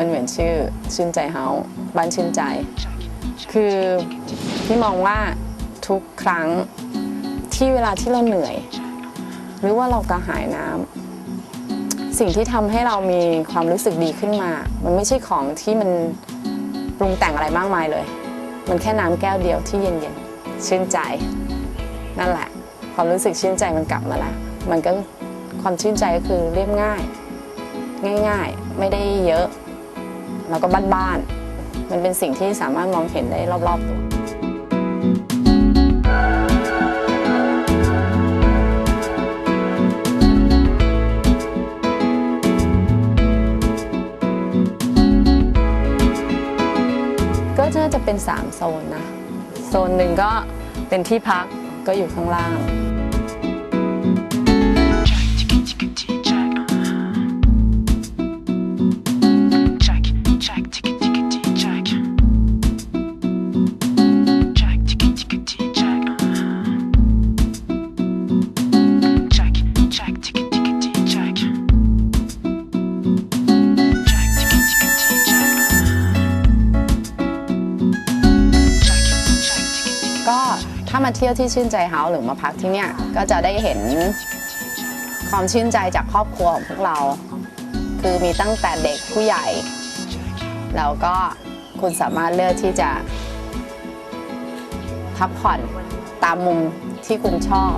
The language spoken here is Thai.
มันเหมือนชื่อชื่นใจเฮาบ้านชื่นใจ คือพี่มองว่าทุกครั้งที่เวลาที่เราเหนื่อย หรือว่าเรากระหายน้ำสิ่งที่ทำให้เรามีความรู้สึกดีขึ้นมา มันไม่ใช่ของที่มันปรุงแต่งอะไรมากมายเลย มันแค่น้ำแก้วเดียวที่เย็นๆชื่นใจ นั่นแหละ ความรู้สึกชื่นใจมันกลับมาล้วมันก็ความชื่นใจก็คือเรียบง่าย ง่าย ๆ ไม่ได้เยอะ แล้วก็บ้านๆ มันเป็นสิ่งที่สามารถมองเห็นได้รอบๆตัว ก็น่าจะเป็น 3 โซนนะ โซนหนึ่งก็เป็นที่พักก็อยู่ข้างล่าง ถ้ามาเที่ยวที่ชื่นใจเฮาส์หรือมาพักที่เนี่ยก็จะได้เห็นความชื่นใจจากครอบครัวของพวกเรา คือมีตั้งแต่เด็กผู้ใหญ่ แล้วก็คุณสามารถเลือกที่จะพักผ่อนตามมุมที่คุณชอบ